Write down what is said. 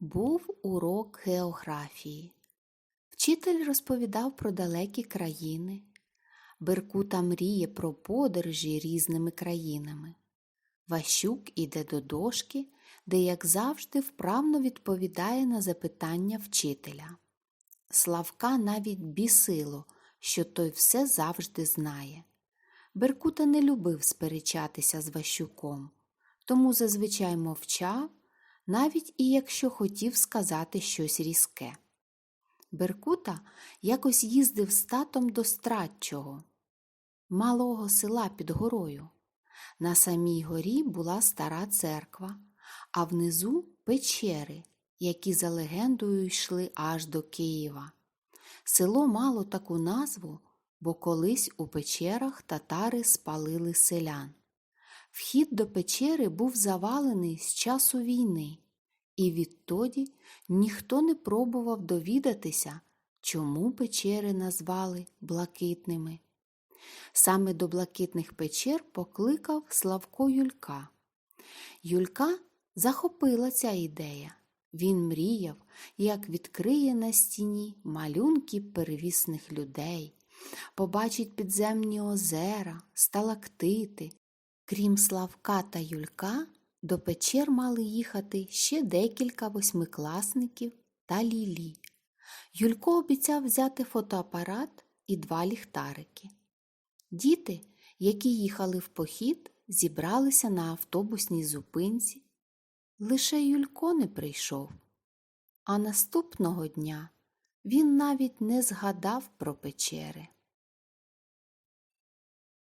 Був урок географії. Вчитель розповідав про далекі країни. Беркута мріє про подорожі різними країнами. Ващук іде до дошки, де, як завжди, вправно відповідає на запитання вчителя. Славка навіть бісило, що той все завжди знає. Беркута не любив сперечатися з Ващуком, тому зазвичай мовчав, навіть і якщо хотів сказати щось різке. Беркута якось їздив з татом до Стратчого, малого села під горою. На самій горі була стара церква, а внизу печери, які за легендою йшли аж до Києва. Село мало таку назву, бо колись у печерах татари спалили селян. Вхід до печери був завалений з часу війни, і відтоді ніхто не пробував довідатися, чому печери назвали блакитними. Саме до блакитних печер покликав Славко Юлька. Юлька захопила ця ідея. Він мріяв, як відкриє на стіні малюнки первісних людей, побачить підземні озера, сталактити. Крім Славка та Юлька, до печер мали їхати ще декілька восьмикласників та Лілі. Юлько обіцяв взяти фотоапарат і два ліхтарики. Діти, які їхали в похід, зібралися на автобусній зупинці. Лише Юлько не прийшов. А наступного дня він навіть не згадав про печери.